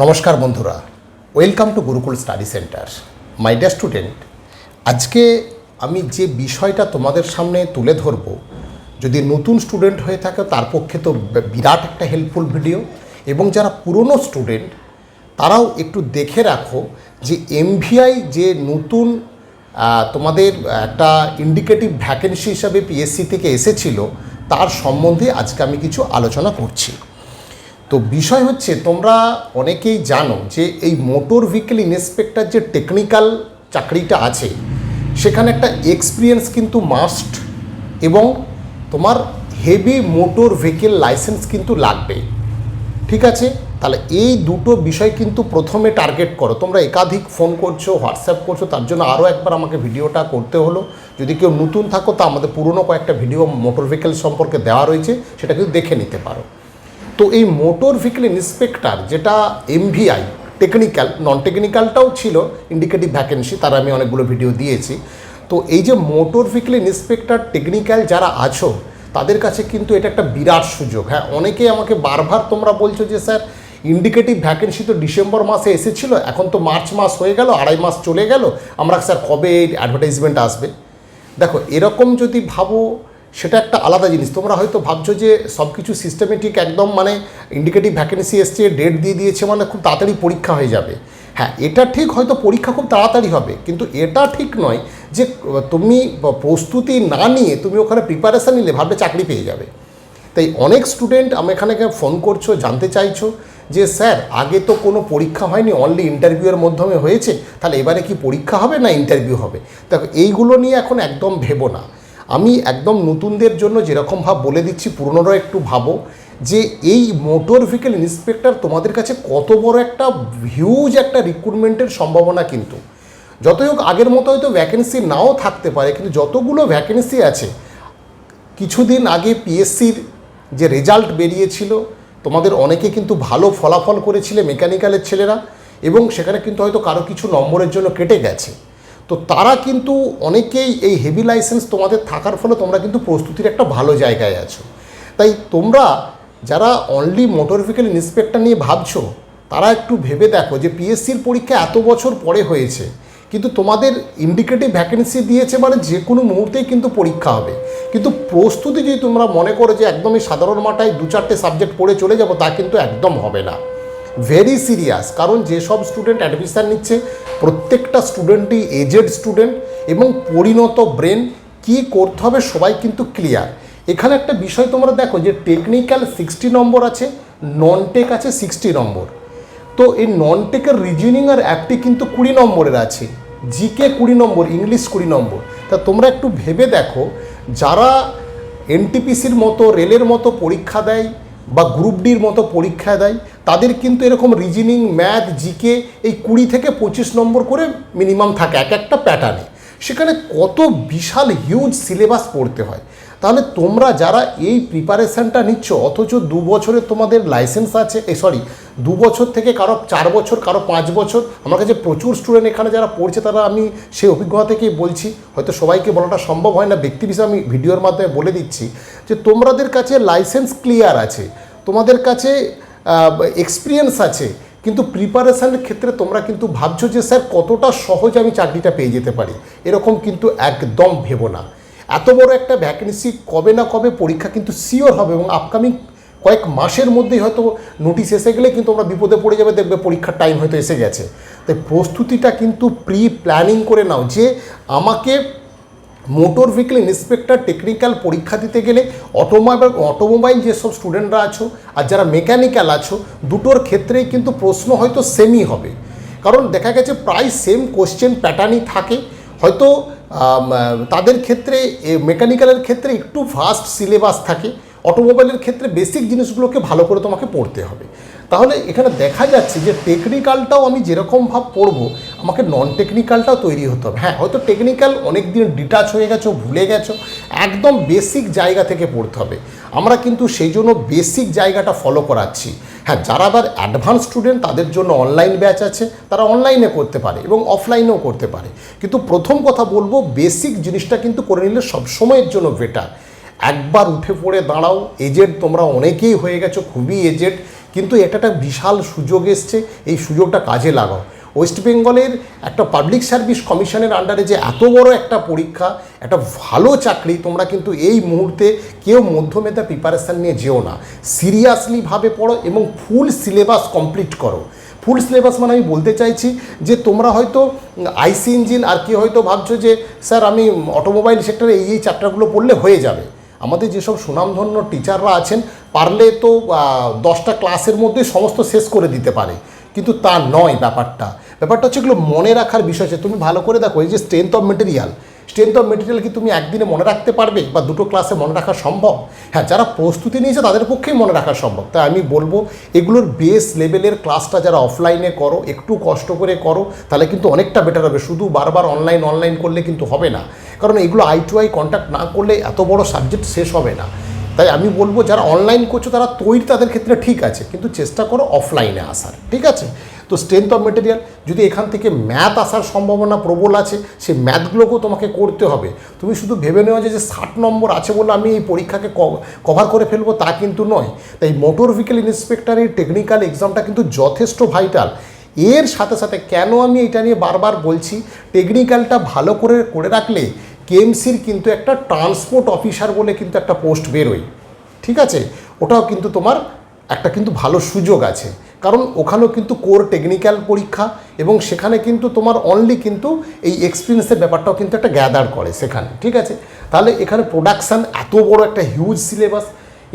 নমস্কার বন্ধুরা welcome to Gurukul study centre my dear student আজকে আমি যে বিষয়টা তোমাদের সামনে তুলে ধরব, যদি নতুন স্টুডেন্ট হয়ে থাকে তার পক্ষে তো বিরাট একটা হেল্পফুল ভিডিও এবং যারা পুরনো স্টুডেন্ট তারাও একটু দেখে রাখো যে এমভিআই যে নতুন তোমাদের একটা ইন্ডিকেটিভ ভ্যাকেন্সি হিসাবে পিএসসি থেকে এসেছিল, তার সম্বন্ধে আজকে আমি কিছু আলোচনা করছি। তো বিষয় হচ্ছে তোমরা অনেকেই জানো যে এই মোটর ভেহিকেল ইন্সপেক্টর যে টেকনিক্যাল চাকরিটা আছে, সেখানে একটা এক্সপিরিয়েন্স কিন্তু মাস্ট এবং তোমার হেভি মোটর ভেহিকেল লাইসেন্স কিন্তু লাগবে। ঠিক আছে? তাহলে এই দুটো বিষয় কিন্তু প্রথমে টার্গেট করো। তোমরা একাধিক ফোন করছ হোয়াটসঅ্যাপ করছ, তার জন্য আরও একবার আমাকে ভিডিওটা করতে হলো। যদি কেউ নতুন থাকো, তা আমাদের পুরনো কয়েকটা ভিডিও মোটর ভেহিকেল সম্পর্কে দেওয়া রয়েছে, সেটা কিন্তু দেখে নিতে পারো। তো এই মোটর ভেহিকেল ইন্সপেক্টর যেটা এমভিআই টেকনিক্যাল নন টেকনিক্যালটাও ছিল ইন্ডিকেটিভ ভ্যাকেন্সি তার আমি অনেকগুলো ভিডিও দিয়েছি। তো এই যে মোটর ভেহিকেল ইন্সপেক্টর টেকনিক্যাল যারা আছো, তাদের কাছে কিন্তু এটা একটা বিরাট সুযোগ। হ্যাঁ অনেকেই আমাকে বারবার তোমরা বলছো যে, স্যার ইন্ডিকেটিভ ভ্যাকেন্সি তো ডিসেম্বর মাসে এসেছিল, এখন তো মার্চ মাস হয়ে গেল, আড়াই মাস চলে গেল, আমরা স্যার কবে অ্যাডভার্টাইজমেন্ট আসবে? দেখো, এরকম যদি ভাবো সেটা একটা আলাদা জিনিস। তোমরা হয়তো ভাবছ যে সব কিছু সিস্টেমেটিক একদম মানে ইন্ডিকেটিভ ভ্যাকেন্সি এসছে ডেট দিয়ে দিয়েছে মানে খুব তাড়াতাড়ি পরীক্ষা হয়ে যাবে। হ্যাঁ এটা ঠিক হয়তো পরীক্ষা খুব তাড়াতাড়ি হবে, কিন্তু এটা ঠিক নয় যে তুমি প্রস্তুতি না নিয়ে তুমি ওখানে প্রিপারেশান নিলে ভাবলে চাকরি পেয়ে যাবে। তাই অনেক স্টুডেন্ট আমি এখানে ফোন করছ, জানতে চাইছো যে স্যার, আগে তো কোনো পরীক্ষা হয়নি অনলি ইন্টারভিউয়ের মাধ্যমে হয়েছে, তাহলে এবারে কি পরীক্ষা হবে না ইন্টারভিউ হবে? দেখো, এইগুলো নিয়ে এখন একদম ভেবো না। আমি একদম নতুনদের জন্য যেরকম ভাব বলে দিচ্ছি পুরনোরা একটু ভাবো, যে এই মোটর ভেহিকেল ইন্সপেক্টর তোমাদের কাছে কত বড় একটা হিউজ একটা রিক্রুটমেন্টের সম্ভাবনা কিন্তু। যতই হোক, আগের মতো হয়তো ভ্যাকেন্সি নাও থাকতে পারে, কিন্তু যতগুলো ভ্যাকেন্সি আছে, কিছুদিন আগে পিএসসির যে রেজাল্ট বেরিয়েছিল, তোমাদের অনেকে কিন্তু ভালো ফলাফল করেছিলে মেকানিক্যালের ছেলেরা, এবং সেখানে কিন্তু হয়তো কারও কিছু নম্বরের জন্য কেটে গেছে। তো তারা কিন্তু অনেকেই এই হেভি লাইসেন্স তোমাদের থাকার ফলে তোমরা কিন্তু প্রস্তুতির একটা ভালো জায়গায় আছো। তাই তোমরা যারা অনলি মোটর ভেহিকেল ইন্সপেক্টর নিয়ে ভাবছ, তারা একটু ভেবে দেখো যে পিএসসির পরীক্ষা এত বছর পরে হয়েছে, কিন্তু তোমাদের ইন্ডিকেটিভ ভ্যাকেন্সি দিয়েছে মানে যে কোনো মুহূর্তেই কিন্তু পরীক্ষা হবে। কিন্তু প্রস্তুতি যদি তোমরা মনে করো যে একদমই সাধারণ মাঠায় দু চারটে সাবজেক্ট পড়ে চলে যাব, তা কিন্তু একদম হবে না। ভেরি সিরিয়াস কারণ যেসব স্টুডেন্ট অ্যাডমিশান নিচ্ছে, প্রত্যেকটা স্টুডেন্টই এজেড স্টুডেন্ট এবং পরিণত ব্রেন কি করতে হবে সবাই কিন্তু ক্লিয়ার এখানে একটা বিষয় তোমরা দেখো যে টেকনিক্যাল সিক্সটি নম্বর আছে নন টেক আছে সিক্সটি নম্বর। তো এই নন টেকের রিজনিং আর অ্যাপটি কিন্তু কুড়ি নম্বরের আছে জিকে কুড়ি নম্বর ইংলিশ কুড়ি নম্বর। তা তোমরা একটু ভেবে দেখো, যারা এনটিপিসির মতো রেলের মতো পরীক্ষা দেয় বা গ্রুপ ডির মতো পরীক্ষা দেয়, তাদের কিন্তু এরকম রিজনিং ম্যাথ জিকে এই কুড়ি থেকে পঁচিশ নম্বর করে মিনিমাম থাকে, এক একটা প্যাটার্নে সেখানে কত বিশাল হিউজ সিলেবাস পড়তে হয়। তাহলে তোমরা যারা এই প্রিপারেশানটা নিচ্ছ, অথচ দু বছরে তোমাদের লাইসেন্স আছে এই সরি দু বছর থেকে কারও চার বছর, কারও পাঁচ বছর, আমার কাছে প্রচুর স্টুডেন্ট এখানে যারা পড়ছে, তারা আমি সেই অভিজ্ঞতা থেকেই বলছি। হয়তো সবাইকে বলাটা সম্ভব হয় না, ব্যক্তি বিষয়ে আমি ভিডিওর মাধ্যমে বলে দিচ্ছি। যে তোমাদের কাছে লাইসেন্স ক্লিয়ার আছে, তোমাদের কাছে এক্সপিরিয়েন্স আছে, কিন্তু প্রিপারেশানের ক্ষেত্রে তোমরা কিন্তু ভাবছ যে, স্যার, কতটা সহজ আমি চাকরিটা পেয়ে যেতে পারি? এরকম কিন্তু একদম ভেবো না। এত বড় একটা ভ্যাকেন্সি কবে না কবে পরীক্ষা কিন্তু সিওর হবে এবং আপকামিং কয়েক মাসের মধ্যেই হয়তো নোটিশ এসে গেলে কিন্তু আমরা বিপদে পড়ে যাবে, দেখবে পরীক্ষার টাইম হয়তো এসে গেছে। তাই প্রস্তুতিটা কিন্তু প্রি প্ল্যানিং করে নাও যে আমাকে মোটর ভেহিকেল ইন্সপেক্টর টেকনিক্যাল পরীক্ষা দিতে গেলে অটোমোবাইল অটোমোবাইল যেসব স্টুডেন্টরা আছো আর যারা মেকানিক্যাল আছো, দুটোর ক্ষেত্রেই কিন্তু প্রশ্ন হয়তো সেমই হবে। কারণ দেখা গেছে প্রায় সেম কোশ্চেন প্যাটার্নই থাকে। হয়তো তাদের ক্ষেত্রে মেকানিক্যালের ক্ষেত্রে একটু ফাস্ট সিলেবাস থাকে। অটোমোবাইলের ক্ষেত্রে বেসিক জিনিসগুলোকে ভালো করে তোমাকে পড়তে হবে। তাহলে এখানে দেখা যাচ্ছে যে টেকনিক্যালটাও আমি যেরকম ভাব পড়ব, আমাকে নন টেকনিক্যালটাও তৈরি হতে হবে। হ্যাঁ হয়তো টেকনিক্যাল অনেক দিন ডিটাচ হয়ে গেছো, ভুলে গেছো, একদম বেসিক জায়গা থেকে পড়তে হবে। আমরা কিন্তু সেই জন্য বেসিক জায়গাটা ফলো করাচ্ছি। হ্যাঁ যারা আবার অ্যাডভান্স স্টুডেন্ট তাদের জন্য অনলাইন ব্যাচ আছে, তারা অনলাইনে করতে পারে এবং অফলাইনেও করতে পারে। কিন্তু প্রথম কথা বলব বেসিক জিনিসটা কিন্তু করে নিলে সবসময়ের জন্য বেটার একবার উঠে পড়ে দাঁড়াও এজেড তোমরা অনেকেই হয়ে গেছো, খুবই এজেড কিন্তু এটা একটা বিশাল সুযোগ এসছে, এই সুযোগটা কাজে লাগাও। ওয়েস্ট বেঙ্গলের একটা পাবলিক সার্ভিস কমিশনের আন্ডারে যে এত বড় একটা পরীক্ষা, একটা ভালো চাকরি, তোমরা কিন্তু এই মুহূর্তে কেউ মধ্যমেধা প্রিপারেশান নিয়ে যেও না। সিরিয়াসলিভাবে পড়ো এবং ফুল সিলেবাস কমপ্লিট করো। ফুল সিলেবাস মানে আমি বলতে চাইছি যে তোমরা হয়তো আইসি ইঞ্জিন আর কি হয়তো ভাবছ যে, স্যার, আমি অটোমোবাইল সেক্টরে এই এই চ্যাপ্টারগুলো পড়লে হয়ে যাবে। আমাদের যেসব সুনামধন্য টিচাররা আছেন, পারলে তো দশটা ক্লাসের মধ্যে সমস্ত শেষ করে দিতে পারে। কিন্তু তা নয় ব্যাপারটা। ব্যাপারটা হচ্ছে এগুলো মনে রাখার বিষয় আছে তুমি ভালো করে দেখো, এই যে strength of material strength of material কি তুমি একদিনে মনে রাখতে পারবে বা দুটো ক্লাসে মনে রাখা সম্ভব? হ্যাঁ যারা প্রস্তুতি নিয়েছে তাদের পক্ষেই মনে রাখা সম্ভব। তাই আমি বলব, এগুলোর বেস লেভেলের ক্লাসটা যারা অফলাইনে করো, একটু কষ্ট করে করো, তাহলে কিন্তু অনেকটা বেটার হবে। শুধু বারবার অনলাইন অনলাইন করলে কিন্তু হবে না। কারণ এগুলো আই টু আই কন্ট্যাক্ট না করলে এত বড় সাবজেক্ট শেষ হবে না। তাই আমি বলব, যারা অনলাইন করছ তারা তৈরি তাদের ক্ষেত্রে ঠিক আছে, কিন্তু চেষ্টা করো অফলাইনে আসার। ঠিক আছে? তো স্ট্রেংথ অফ মেটেরিয়াল যদি এখান থেকে ম্যাথ আসার সম্ভাবনা প্রবল আছে, সেই ম্যাথগুলোকেও তোমাকে করতে হবে। তুমি শুধু ভেবে নেওয়া যে ষাট নম্বর আছে বলে আমি এই পরীক্ষাকে কভার করে ফেলব, তা কিন্তু নয়। তাই মোটর ভেহিকেল ইন্সপেক্টরের টেকনিক্যাল এক্সামটা কিন্তু যথেষ্ট ভাইটাল এর সাথে সাথে কেন আমি এটা নিয়ে বারবার বলছি টেকনিক্যালটা ভালো করে করে রাখলে কেএমসির কিন্তু একটা ট্রান্সপোর্ট অফিসার বলে কিন্তু একটা পোস্ট বেরোয়। ঠিক আছে? ওটাও কিন্তু তোমার একটা কিন্তু ভালো সুযোগ আছে। কারণ ওখানেও কিন্তু কোর টেকনিক্যাল পরীক্ষা এবং সেখানে কিন্তু তোমার অনলি কিন্তু এই এক্সপিরিয়েন্সের ব্যাপারটাও কিন্তু একটা গ্যাদার করে সেখানে, ঠিক আছে? তাহলে এখানে প্রোডাকশান এত বড় একটা huge syllabus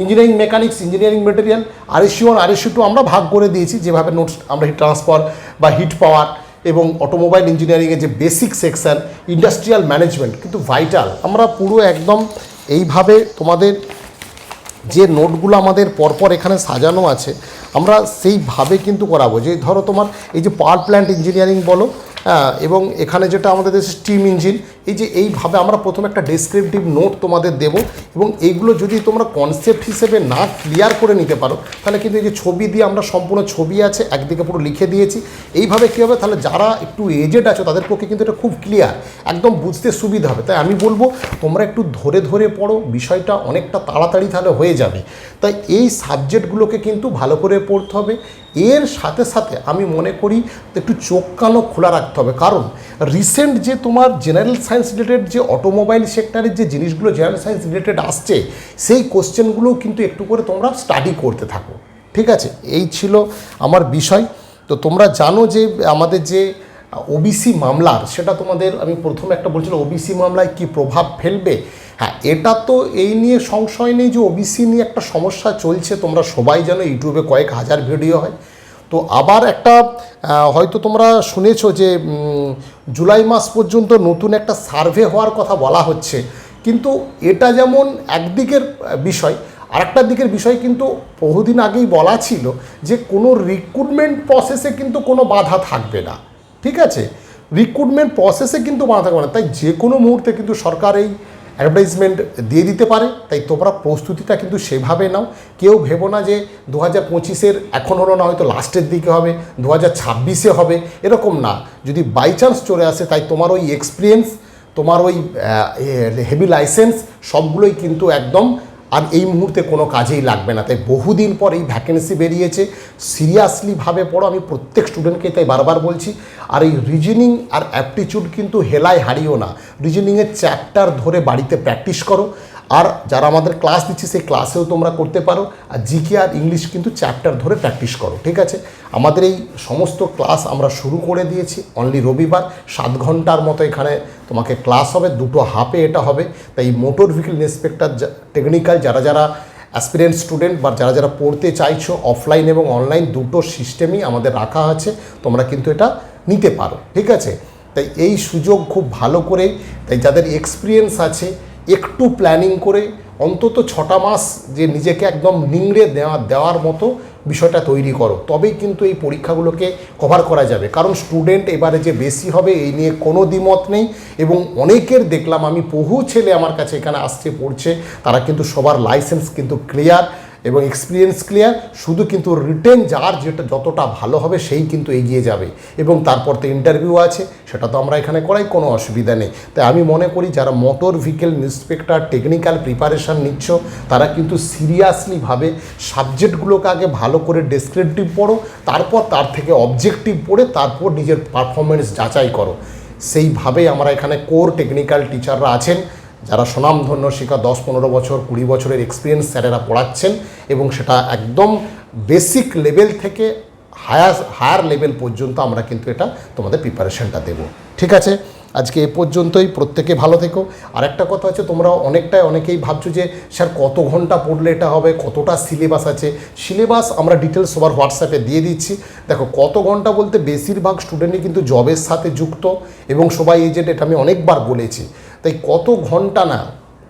engineering mechanics engineering material আর আরএসি ওয়ান আরএসি টু আমরা ভাগ করে দিয়েছি, যেভাবে নোটস আমরা হিট ট্রান্সফার বা হিট পাওয়ার এবং অটোমোবাইল ইঞ্জিনিয়ারিংয়ের যে বেসিক সেকশন ইন্ডাস্ট্রিয়াল ম্যানেজমেন্ট কিন্তু ভাইটাল আমরা পুরো একদম এইভাবে তোমাদের যে নোটগুলো আমাদের পরপর এখানে সাজানো আছে, আমরা সেইভাবে কিন্তু করাবো। যে ধরো তোমার এই যে পাওয়ার প্ল্যান্ট ইঞ্জিনিয়ারিং বলো হ্যাঁ, এবং এখানে যেটা আমাদের দেশে স্টিম ইঞ্জিন এই যে এইভাবে আমরা প্রথমে একটা ডেসক্রিপটিভ নোট তোমাদের দেব এবং এইগুলো যদি তোমরা কনসেপ্ট হিসেবে না ক্লিয়ার করে নিতে পারো তাহলে কিন্তু এই যে ছবি দিয়ে আমরা সম্পূর্ণ ছবি আছে একদিকে পুরো লিখে দিয়েছি এইভাবে কী হবে? তাহলে যারা একটু এজেড আছো তাদের পক্ষে কিন্তু এটা খুব ক্লিয়ার একদম বুঝতে সুবিধা হবে। তাই আমি বলব তোমরা একটু ধরে ধরে পড়ো বিষয়টা অনেকটা তাড়াতাড়ি তাহলে হয়ে যাবে। তাই এই সাবজেক্টগুলোকে কিন্তু ভালো করে পড়তে হবে এর সাথে সাথে আমি মনে করি একটু চোখ কানও খোলা রাখতে হবে। কারণ রিসেন্ট যে তোমার জেনারেল সায়েন্স রিলেটেড যে অটোমোবাইল সেক্টরের যে জিনিসগুলো জেনারেল সায়েন্স রিলেটেড আসছে, সেই কোশ্চেনগুলোও কিন্তু একটু করে তোমরা স্টাডি করতে থাকো। ঠিক আছে? এই ছিল আমার বিষয়। তো তোমরা জানো যে আমাদের যে ওবিসি মামলার, সেটা তোমাদের আমি প্রথমে একটা বলছিলাম ওবিসি মামলায় কি প্রভাব ফেলবে? হ্যাঁ এটা তো এই নিয়ে সংশয় নেই যে ওবিসি নিয়ে একটা সমস্যা চলছে। তোমরা সবাই জানো, ইউটিউবে কয়েক হাজার ভিডিও হয়। তো আবার একটা হয়তো তোমরা শুনেছো যে জুলাই মাস পর্যন্ত নতুন একটা সার্ভে হওয়ার কথা বলা হচ্ছে। কিন্তু এটা যেমন একদিকের বিষয়, আরেকটা দিকের বিষয় কিন্তু বহুদিন আগেই বলা ছিল যে কোনো রিক্রুটমেন্ট প্রসেসে কিন্তু কোনো বাধা থাকবে না। ঠিক আছে? রিক্রুটমেন্ট প্রসেসে কিন্তু বাধা থাকবে না। তাই যে কোনো মুহূর্তে কিন্তু সরকার এই অ্যাডভার্টাইজমেন্ট দিয়ে দিতে পারে, তাই তোমরা প্রস্তুতিটা কিন্তু সেভাবে নাও। কেউ ভেবো না যে দু হাজার পঁচিশের এখন হলো না, হয়তো লাস্টের দিকে হবে দু হাজার ছাব্বিশে হবে, এরকম না। যদি বাই চান্স চলে আসে, তাই তোমার ওই এক্সপিরিয়েন্স তোমার ওই হেভি লাইসেন্স সবগুলোই কিন্তু একদম আর এই মুহূর্তে কোনো কাজেই লাগবে না। তাই বহুদিন পর এই ভ্যাকেন্সি বেরিয়েছে। সিরিয়াসলিভাবে পড়ো, আমি প্রত্যেক স্টুডেন্টকে তাই বারবার বলছি, আর এই রিজনিং আর অ্যাপটিচিউড কিন্তু হেলায় হারিও না। রিজনিংয়ের চ্যাপ্টার ধরে বাড়িতে প্র্যাকটিস করো। আর যারা আমাদের ক্লাস দিচ্ছে, সেই ক্লাসেও তোমরা করতে পারো। আর জিকে আর ইংলিশ কিন্তু চ্যাপ্টার ধরে প্র্যাকটিস করো, ঠিক আছে? আমাদের এই সমস্ত ক্লাস আমরা শুরু করে দিয়েছি অনলি রবিবার। সাত ঘণ্টার মতো এখানে তোমাকে ক্লাস হবে, দুটো হাফে এটা হবে। তাই মোটর ভেহিকেল ইন্সপেক্টর টেকনিক্যাল যারা যারা অ্যাসপিরেন্ট স্টুডেন্ট বা যারা যারা পড়তে চাইছো অফলাইন এবং অনলাইন দুটো সিস্টেমই আমাদের রাখা আছে। তোমরা কিন্তু এটা নিতে পারো, ঠিক আছে? তাই এই সুযোগ খুব ভালো করে, তাই যাদের এক্সপিরিয়েন্স আছে একটু প্ল্যানিং করে অন্তত ছটা মাস যে নিজেকে একদম নিংড়ে দেওয়া দেওয়ার মতো বিষয়টা তৈরি করো। তবেই কিন্তু এই পরীক্ষাগুলোকে কভার করা যাবে। কারণ স্টুডেন্ট এবারে যে বেশি হবে, এই নিয়ে কোনো দ্বিমত নেই এবং অনেকের দেখলাম, আমি বহু ছেলে আমার কাছে এখানে আসছে, পড়ছে, তারা কিন্তু সবার লাইসেন্স কিন্তু ক্লিয়ার এবং এক্সপিরিয়েন্স ক্লিয়ার শুধু কিন্তু রিটেন যার যেটা যতটা ভালো হবে সেই কিন্তু এগিয়ে যাবে। এবং তারপর তো ইন্টারভিউ আছে, সেটা তো আমরা এখানে করাই, কোনো অসুবিধা নেই। তাই আমি মনে করি যারা motor vehicle inspector technical preparation নিচ্ছ, তারা কিন্তু সিরিয়াসলিভাবে সাবজেক্টগুলোকে আগে ভালো করে ডেসক্রিপটিভ পড়ো, তারপর তার থেকে অবজেক্টিভ পড়ে, তারপর নিজের পারফরমেন্স যাচাই করো। সেইভাবেই আমরা এখানে কোর টেকনিক্যাল টিচাররা আছেন। যারা স্বনামধন্য শিক্ষা দশ পনেরো বছর, কুড়ি বছরের এক্সপিরিয়েন্স স্যারেরা পড়াচ্ছেন এবং সেটা একদম বেসিক লেভেল থেকে হায়ার হায়ার লেভেল পর্যন্ত আমরা কিন্তু এটা তোমাদের প্রিপারেশনটা দেব। ঠিক আছে? আজকে এ পর্যন্তই, প্রত্যেকে ভালো থেকো। আর একটা কথা হচ্ছে তোমরা অনেকটাই অনেকেই ভাবছ যে, স্যার, কত ঘণ্টা পড়লে এটা হবে? কতটা সিলেবাস আছে? সিলেবাস আমরা ডিটেলস সবার হোয়াটসঅ্যাপে দিয়ে দিচ্ছি। দেখো, কত ঘণ্টা বলতে বেশিরভাগ স্টুডেন্টই কিন্তু জবের সাথে যুক্ত এবং সবাই এজেন্ট এটা আমি অনেকবার বলেছি। তাই কত ঘণ্টা না,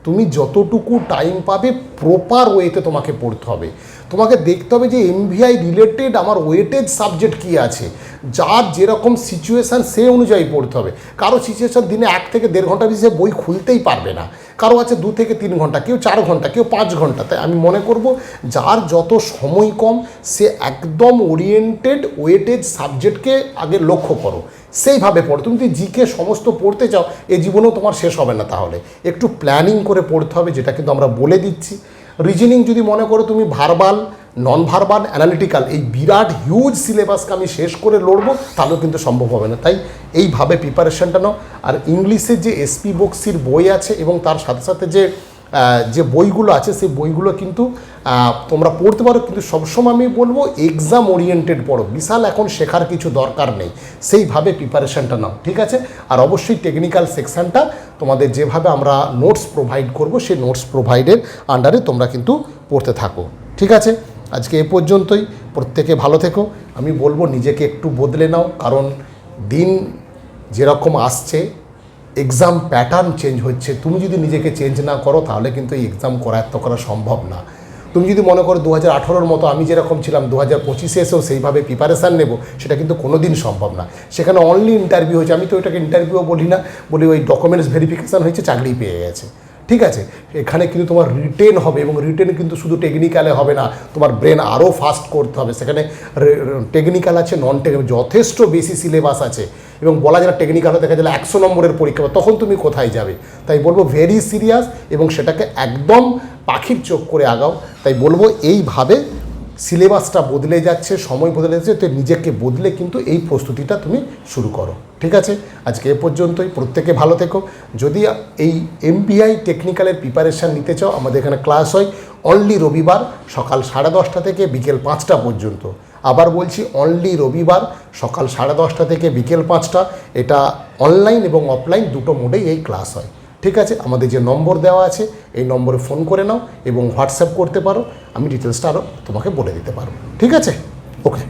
তুমি যতটুকু টাইম পাবে প্রপার ওয়েতে তোমাকে পড়তে হবে। তোমাকে দেখতে হবে যে এমভিআই রিলেটেড আমার ওয়েটেজ সাবজেক্ট কী আছে। যার যেরকম সিচুয়েশান সে অনুযায়ী পড়তে হবে। কারও সিচুয়েশান দিনে এক থেকে দেড় ঘণ্টা বেশি বই খুলতেই পারবে না। কারও আছে দু থেকে তিন ঘণ্টা, কেউ চার ঘণ্টা, কেউ পাঁচ ঘণ্টা। তাই আমি মনে করব, যার যত সময় কম, সে একদম ওরিয়েন্টেড ওয়েটেজ সাবজেক্টকে আগে লক্ষ্য করো। সেইভাবে পড়ো। তুমি যদি জিকে সমস্ত পড়তে চাও এই জীবনেও তোমার শেষ হবে না তাহলে। একটু প্ল্যানিং করে পড়তে হবে, যেটা কিন্তু আমরা বলে দিচ্ছি। রিজনিং যদি মনে করো তুমি ভার্বাল নন ভার্বাল অ্যানালিটিক্যাল এই বিরাট হিউজ সিলেবাসকে আমি শেষ করে লড়বো, তাহলেও কিন্তু সম্ভব হবে না। তাই এইভাবে প্রিপারেশনটা নাও। আর ইংলিশে যে এসপি বক্সির বই আছে এবং তার সাথে সাথে যে যে বইগুলো আছে, সেই বইগুলো কিন্তু তোমরা পড়তে পারো, কিন্তু সবসময় আমি বলব এক্সাম ওরিয়েন্টেড পড়ো। বিশাল এখন শেখার কিছু দরকার নেই। সেইভাবে প্রিপারেশনটা নাও, ঠিক আছে? আর অবশ্যই টেকনিক্যাল সেকশনটা তোমাদের যেভাবে আমরা নোটস প্রোভাইড করব, সেই নোটস প্রোভাইডের আন্ডারে তোমরা কিন্তু পড়তে থাকো, ঠিক আছে? আজকে এ পর্যন্তই। প্রত্যেকে ভালো থেকো। আমি বলব নিজেকে একটু বদলে নাও, কারণ দিন যেরকম আসছে এক্সাম প্যাটার্ন চেঞ্জ হচ্ছে, তুমি যদি নিজেকে চেঞ্জ না করো, তাহলে কিন্তু এই এক্সাম করায়ত্ত করা সম্ভব না। তুমি যদি মনে করো দু হাজার মতো আমি যেরকম ছিলাম দু হাজার পঁচিশে এসেও সেইভাবে প্রিপারেশান নেব, সেটা কিন্তু কোনো দিন সম্ভব না। সেখানে অনলি ইন্টারভিউ হয়েছে, আমি তো ওইটাকে ইন্টারভিউ বলি না, বলি ওই ডকুমেন্টস ভেরিফিকেশান হয়েছে, চাকরি পেয়ে গেছে। ঠিক আছে? এখানে কিন্তু তোমার রিটেন হবে এবং রিটেন কিন্তু শুধু টেকনিক্যালে হবে না, তোমার ব্রেন আরও ফাস্ট করতে হবে। সেখানে টেকনিক্যাল আছে নন টেকনিক্যাল যথেষ্ট বেশি সিলেবাস আছে। এবং বলা যায় টেকনিক্যালে দেখা গেলে একশো নম্বরের পরীক্ষা তখন তুমি কোথায় যাবে। তাই বলব ভেরি সিরিয়াস এবং সেটাকে একদম পাখির চোখ করে আগাও। তাই বলব এইভাবে সিলেবাসটা বদলে যাচ্ছে, সময় বদলে যাচ্ছে, তো নিজেকে বদলে কিন্তু এই প্রস্তুতিটা তুমি শুরু করো। ঠিক আছে? আজকে এ পর্যন্তই, প্রত্যেকে ভালো থেকো। যদি এই এমপিআই টেকনিক্যালের প্রিপারেশান নিতে চাও, আমাদের এখানে ক্লাস হয়। অনলি রবিবার সকাল সাড়ে দশটা থেকে বিকেল পাঁচটা পর্যন্ত। আবার বলছি অনলি রবিবার সকাল সাড়ে দশটা থেকে বিকেল পাঁচটা। এটা অনলাইন এবং অফলাইন দুটো মোডেই এই ক্লাস হয়। ঠিক আছে? আমাদের যে নম্বর দেওয়া আছে, এই নম্বরে ফোন করে নাও এবং হোয়াটসঅ্যাপ করতে পারো। আমি ডিটেলসটা আরও তোমাকে বলে দিতে পারব। ঠিক আছে? ওকে